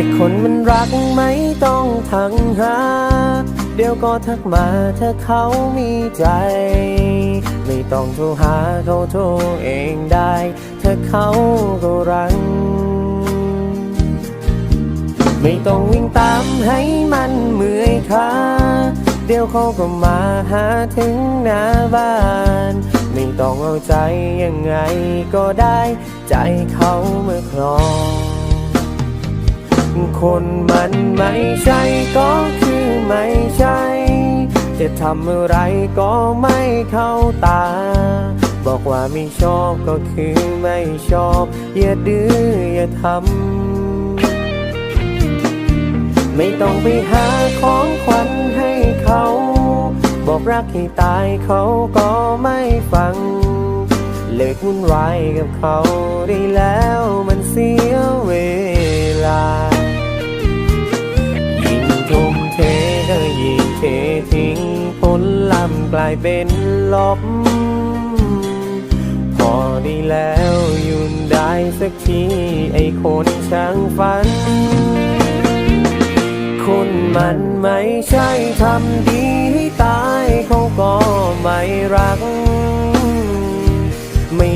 ถ้าคนมันรักไม่ต้องทังหา เดี๋ยวก็ทักมาถ้าเขามีใจ ไม่ต้องโทรหาเขาโทรเองได้ ถ้าเขาก็รัง ไม่ต้องวิ่งตามให้มันเมื่อยขาเดี๋ยวเขาก็มาหาถึงหน้าบ้านไม่ต้องเอาใจยังไงก็ได้ ใจเขาเมื่อครอง คนมันไม่ใช่ก็คือไม่ใช่ จะทำอะไรก็ไม่เข้าตา บอกว่าไม่ชอบก็คือไม่ชอบ อย่าดื้ออย่าทำ ไม่ต้องไปหาของขวัญให้เขา บอกรักให้ตายเขาก็ไม่ฟัง เลิกวุ่นวายกับเขาได้แล้วายเป็นลบพอได้แล้วยุดได้สักทีไอ้คนช่างฝัน คนมันไม่ใช่ทำดีให้ตายเขาก็ไม่รัก